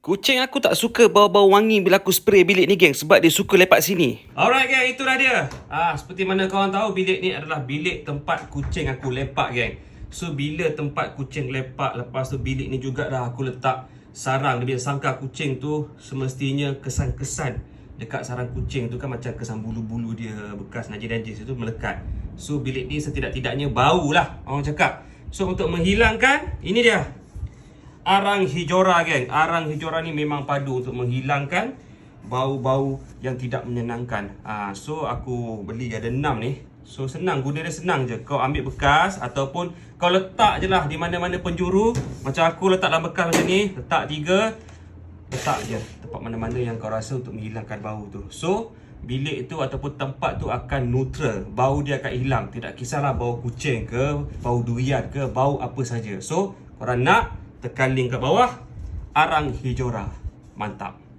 Kucing aku tak suka bau-bau wangi bila aku spray bilik ni geng sebab dia suka lepak sini. Alright geng, itulah dia. Ah, seperti mana korang tahu bilik ni adalah bilik tempat kucing aku lepak geng. So bila tempat kucing lepak lepas tu bilik ni juga dah aku letak sarang. Dia sangka kucing tu semestinya kesan-kesan dekat sarang kucing tu kan macam kesan bulu-bulu dia bekas najis-najis itu melekat. So bilik ni setidak-tidaknya bau lah orang cakap. So untuk menghilangkan ini dia arang hijora geng. Arang hijora ni memang padu untuk menghilangkan bau-bau yang tidak menyenangkan. Ah, so aku beli ada 6 ni. So senang guna dia senang je. Kau ambil bekas ataupun kau letak je lah di mana-mana penjuru. Macam aku letak dalam bekas macam ni, letak tiga, letak je tempat mana-mana yang kau rasa untuk menghilangkan bau tu. So bilik itu ataupun tempat tu akan neutral. Bau dia akan hilang. Tidak kisahlah bau kucing ke, bau durian ke, bau apa saja. So korang nak tekan link kat bawah arang hijora. Mantap.